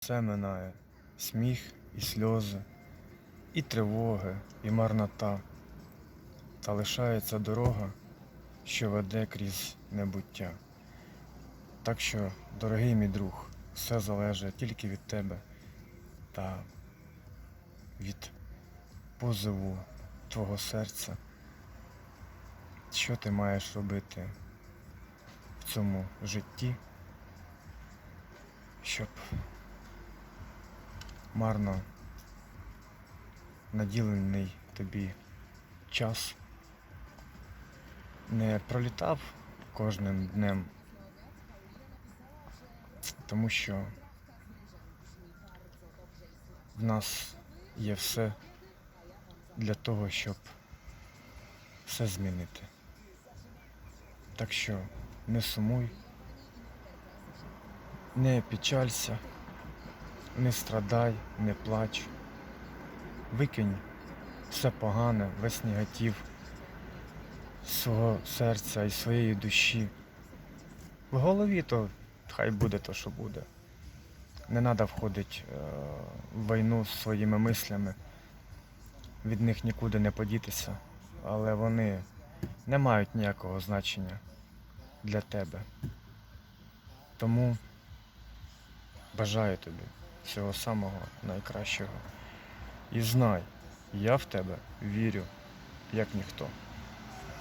Все минає сміх і сльози, і тривоги, і марнота, та лишається дорога, що веде крізь небуття. Так що, дорогий мій друг, все залежить тільки від тебе та від позову твого серця. Що ти маєш робити в цьому житті, щоб марно наділений тобі час не пролітав кожним днем, тому що в нас є все для того, щоб все змінити. Так що не сумуй, не печалься, не страдай, не плач. Викинь все погане, весь негатив свого серця і своєї душі. В голові то хай буде то, що буде. Не треба входити е, в війну з своїми мислями. Від них нікуди не подітися, але вони не мають ніякого значення для тебе. Тому бажаю тобі всього самого найкращого. І знай, я в тебе вірю, як ніхто.